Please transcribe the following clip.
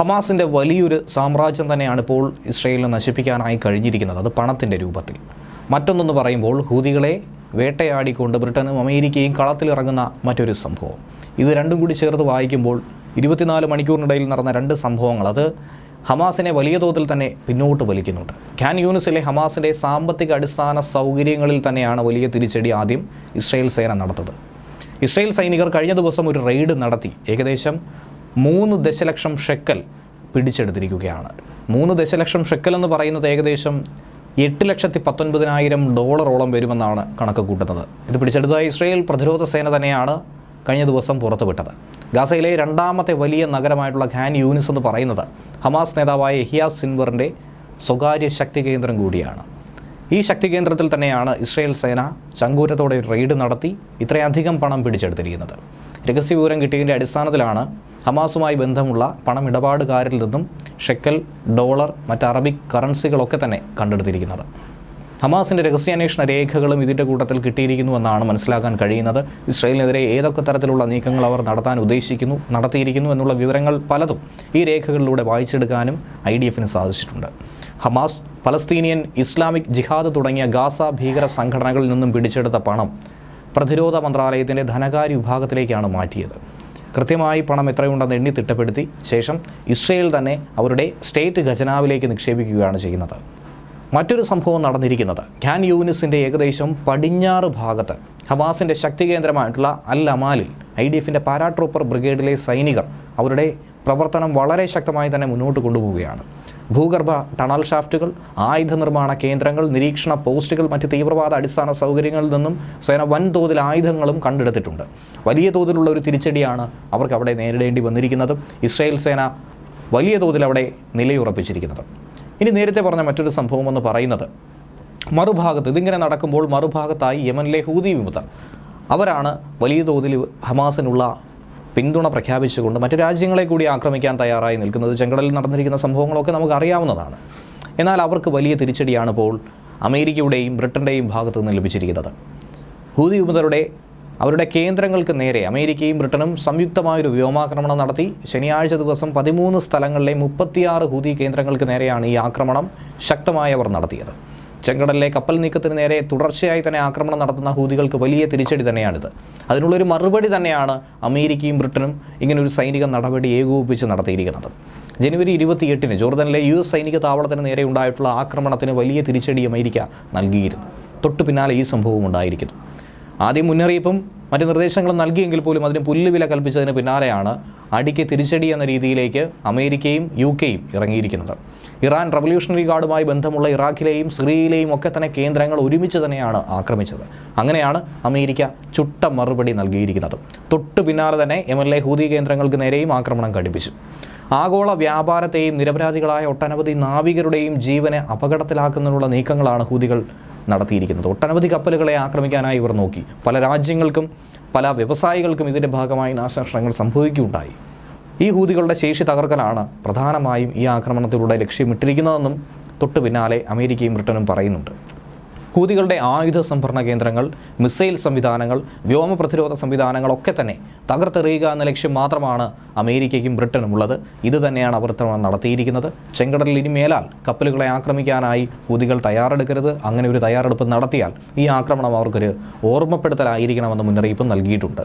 ഹമാസിന്റെ വലിയൊരു സാമ്രാജ്യം തന്നെയാണ് ഇപ്പോൾ ഇസ്രയേലിനെ നശിപ്പിക്കാനായി കഴിഞ്ഞിരിക്കുന്നത്. അത് പണത്തിന്റെ രൂപത്തിൽ. മറ്റൊന്നെന്ന് പറയുമ്പോൾ ഹൂതികളെ വേട്ടയാടിക്കൊണ്ട് ബ്രിട്ടനും അമേരിക്കയും കളത്തിലിറങ്ങുന്ന മറ്റൊരു സംഭവം. ഇത് രണ്ടും കൂടി ചേർത്ത് വായിക്കുമ്പോൾ ഇരുപത്തിനാല് മണിക്കൂറിനിടയിൽ നടന്ന രണ്ട് സംഭവങ്ങൾ അത് ഹമാസിനെ വലിയ തോതിൽ തന്നെ പിന്നോട്ട് വലിക്കുന്നുണ്ട്. ഖാൻ യൂണിസിലെ ഹമാസിന്റെ സാമ്പത്തിക അടിസ്ഥാന സൗകര്യങ്ങളിൽ തന്നെയാണ് വലിയ തിരിച്ചടി ആദ്യം ഇസ്രയേൽ സേന നടത്തത് ഇസ്രയേൽ സൈനികർ കഴിഞ്ഞ ദിവസം ഒരു റെയ്ഡ് നടത്തി. ഏകദേശം മൂന്ന് ദശലക്ഷം ഷെക്കൽ പിടിച്ചെടുത്തിരിക്കുകയാണ്. മൂന്ന് ദശലക്ഷം ഷെക്കൽ എന്ന് പറയുന്നത് ഏകദേശം എട്ട് ലക്ഷത്തി പത്തൊൻപതിനായിരം ഡോളറോളം വരുമെന്നാണ് കണക്ക് കൂട്ടുന്നത്. ഇത് പിടിച്ചെടുത്ത ഇസ്രയേൽ പ്രതിരോധ സേന തന്നെയാണ് കഴിഞ്ഞ ദിവസം പുറത്തുവിട്ടത്. ഗാസയിലെ രണ്ടാമത്തെ വലിയ നഗരമായിട്ടുള്ള ഖാൻ യൂനിസ് എന്ന് പറയുന്നത് ഹമാസ് നേതാവായ ഹിയാസ് സിൻവറിന്റെ സ്വകാര്യ ശക്തി കേന്ദ്രം കൂടിയാണ്. ഈ ശക്തി കേന്ദ്രത്തിൽ തന്നെയാണ് ഇസ്രയേൽ സേന ചങ്കൂരത്തോടെ റെയ്ഡ് നടത്തി ഇത്രയധികം പണം പിടിച്ചെടുത്തിരിക്കുന്നത്. രഹസ്യവിവരം കിട്ടിയതിന്റെ അടിസ്ഥാനത്തിലാണ് ഹമാസുമായി ബന്ധമുള്ള പണമിടപാടുകാരിൽ നിന്നും ഷെക്കൽ ഡോളർ മറ്റ് അറബിക് കറൻസികളൊക്കെ തന്നെ കണ്ടെടുത്തിരിക്കുന്നത്. ഹമാസിന്റെ രഹസ്യാന്വേഷണ രേഖകളും ഇതിന്റെ കൂട്ടത്തിൽ കിട്ടിയിരിക്കുന്നുവെന്നാണ് മനസ്സിലാക്കാൻ കഴിയുന്നത്. ഇസ്രയേലിനെതിരെ ഏതൊക്കെ തരത്തിലുള്ള നീക്കങ്ങൾ അവർ നടത്താൻ ഉദ്ദേശിക്കുന്നു നടത്തിയിരിക്കുന്നു എന്നുള്ള വിവരങ്ങൾ പലതും ഈ രേഖകളിലൂടെ വായിച്ചെടുക്കാനും ഐ ഡി എഫിന് സാധിച്ചിട്ടുണ്ട്. ഹമാസ് പലസ്തീനിയൻ ഇസ്ലാമിക് ജിഹാദ് തുടങ്ങിയ ഗാസ ഭീകര സംഘടനകളിൽ നിന്നും പിടിച്ചെടുത്ത പണം പ്രതിരോധ മന്ത്രാലയത്തിന്റെ ധനകാര്യ വിഭാഗത്തിലേക്കാണ് മാറ്റിയത്. കൃത്യമായി പണം എത്രയുണ്ടെന്ന് എണ്ണി തിട്ടപ്പെടുത്തി ശേഷം ഇസ്രയേൽ തന്നെ അവരുടെ സ്റ്റേറ്റ് ഖജനാവിലേക്ക് നിക്ഷേപിക്കുകയാണ് ചെയ്യുന്നത്. മറ്റൊരു സംഭവം നടന്നിരിക്കുന്നത്. ഖാൻ യൂനിസിന്റെ ഏകദേശം പടിഞ്ഞാറ് ഭാഗത്ത് ഹമാസിന്റെ ശക്തി കേന്ദ്രമായിട്ടുള്ള അൽ അമാലിൽ ഐ ഡി എഫിന്റെ പാരാട്രൂപ്പർ ബ്രിഗേഡിലെ സൈനികർ അവരുടെ പ്രവർത്തനം വളരെ ശക്തമായി തന്നെ മുന്നോട്ട് കൊണ്ടുപോവുകയാണ്. ഭൂഗർഭ ടണൽ ഷാഫ്റ്റുകൾ ആയുധ നിർമ്മാണ കേന്ദ്രങ്ങൾ നിരീക്ഷണ പോസ്റ്റുകൾ മറ്റ് തീവ്രവാദ അടിസ്ഥാന സൗകര്യങ്ങളിൽ നിന്നും സേന വൻതോതിൽ ആയുധങ്ങളും കണ്ടെടുത്തിട്ടുണ്ട്. വലിയ തോതിലുള്ള ഒരു തിരിച്ചടിയാണ് അവർക്ക് അവിടെ നേരിടേണ്ടി വന്നിരിക്കുന്നത്. ഇസ്രായേൽ സേന വലിയ തോതിൽ അവിടെ നിലയുറപ്പിച്ചിരിക്കുന്നത്. ഇനി നേരത്തെ പറഞ്ഞ മറ്റൊരു സംഭവം എന്ന് പറയുന്നത് മറുഭാഗത്ത് ഇതിങ്ങനെ നടക്കുമ്പോൾ മറുഭാഗത്തായി യമനിലെ ഹൂതി വിമുക്തർ അവരാണ് വലിയ തോതിൽ ഹമാസിനുള്ള പിന്തുണ പ്രഖ്യാപിച്ചുകൊണ്ട് മറ്റു രാജ്യങ്ങളെ കൂടി ആക്രമിക്കാൻ തയ്യാറായി നിൽക്കുന്നത് ചെങ്കടലിൽ നടന്നിരിക്കുന്ന സംഭവങ്ങളൊക്കെ നമുക്ക് അറിയാവുന്നതാണ് എന്നാൽ അവർക്ക് വലിയ തിരിച്ചടിയാണ് ഇപ്പോൾ അമേരിക്കയുടെയും ബ്രിട്ടന്റെയും ഭാഗത്തു നിന്ന് ലഭിച്ചിരിക്കുന്നത്. ഹൂതി വിമതരുടെ അവരുടെ കേന്ദ്രങ്ങൾക്ക് നേരെ അമേരിക്കയും ബ്രിട്ടനും സംയുക്തമായൊരു വ്യോമാക്രമണം നടത്തി. ശനിയാഴ്ച ദിവസം പതിമൂന്ന് സ്ഥലങ്ങളിലെ മുപ്പത്തിയാറ് ഹൂതി കേന്ദ്രങ്ങൾക്ക് നേരെയാണ് ഈ ആക്രമണം ശക്തമായി അവർ നടത്തിയത്. ചെങ്കടലിലെ കപ്പൽ നീക്കത്തിന് നേരെ തുടർച്ചയായി തന്നെ ആക്രമണം നടത്തുന്ന ഹൂതികൾക്ക് വലിയ തിരിച്ചടി തന്നെയാണിത്. അതിനുള്ളൊരു മറുപടി തന്നെയാണ് അമേരിക്കയും ബ്രിട്ടനും ഇങ്ങനൊരു സൈനിക നടപടി ഏകോപിപ്പിച്ച് നടത്തിയിരിക്കുന്നത്. ജനുവരി ഇരുപത്തിയെട്ടിന് ജോർദനിലെ യു എസ് സൈനിക താവളത്തിന് നേരെ ഉണ്ടായിട്ടുള്ള ആക്രമണത്തിന് വലിയ തിരിച്ചടി അമേരിക്ക നൽകിയിരുന്നു. തൊട്ടു പിന്നാലെ ഈ സംഭവം ഉണ്ടായിരിക്കുന്നു. ആദ്യം മുന്നറിയിപ്പും മറ്റ് നിർദ്ദേശങ്ങളും നൽകിയെങ്കിൽ പോലും അതിന് പുല്ലുവില കൽപ്പിച്ചതിന് പിന്നാലെയാണ് അടിക്ക് തിരിച്ചടി എന്ന രീതിയിലേക്ക് അമേരിക്കയും യു കെയും ഇറങ്ങിയിരിക്കുന്നത്. ഇറാൻ റവല്യൂഷണറി ഗാർഡുമായി ബന്ധമുള്ള ഇറാഖിലെയും സിറിയയിലെയും ഒക്കെ തന്നെ കേന്ദ്രങ്ങൾ ഒരുമിച്ച് തന്നെയാണ് ആക്രമിച്ചത്. അങ്ങനെയാണ് അമേരിക്ക ചുട്ട മറുപടി നൽകിയിരിക്കുന്നത്. തൊട്ടു പിന്നാലെ തന്നെ എം എൽ എ ഹൂതി കേന്ദ്രങ്ങൾക്ക് നേരെയും ആക്രമണം ഘടിപ്പിച്ചു. ആഗോള വ്യാപാരത്തെയും നിരപരാധികളായ ഒട്ടനവധി നാവികരുടെയും ജീവനെ അപകടത്തിലാക്കുന്നതിനുള്ള നീക്കങ്ങളാണ് ഹൂതികൾ നടത്തിയിരിക്കുന്നത്. ഒട്ടനവധി കപ്പലുകളെ ആക്രമിക്കാനായി ഇവർ നോക്കി. പല രാജ്യങ്ങൾക്കും പല വ്യവസായികൾക്കും ഇതിന്റെ ഭാഗമായി നാശനഷ്ടങ്ങൾ സംഭവിക്കുകയുണ്ടായി. ഈ ഹൂതികളുടെ ശേഷി തകർക്കലാണ് പ്രധാനമായും ഈ ആക്രമണത്തിലൂടെ ലക്ഷ്യമിട്ടിരിക്കുന്നതെന്നും തൊട്ടു പിന്നാലെ അമേരിക്കയും ബ്രിട്ടനും പറയുന്നുണ്ട്. ഹൂതികളുടെ ആയുധ സംഭരണ കേന്ദ്രങ്ങൾ മിസൈൽ സംവിധാനങ്ങൾ വ്യോമ പ്രതിരോധ സംവിധാനങ്ങളൊക്കെ തന്നെ തകർത്തെറിയുക എന്ന ലക്ഷ്യം മാത്രമാണ് അമേരിക്കയ്ക്കും ബ്രിട്ടനും ഉള്ളത്. ഇത് തന്നെയാണ് അവർ നടത്തിയിരിക്കുന്നത്. ചെങ്കടലിൽ ഇനി മേലാൽ കപ്പലുകളെ ആക്രമിക്കാനായി ഹൂതികൾ തയ്യാറെടുക്കരുത്. അങ്ങനെ ഒരു തയ്യാറെടുപ്പ് നടത്തിയാൽ ഈ ആക്രമണം അവർക്കൊരു ഓർമ്മപ്പെടുത്തലായിരിക്കണമെന്ന് മുന്നറിയിപ്പ് നൽകിയിട്ടുണ്ട്.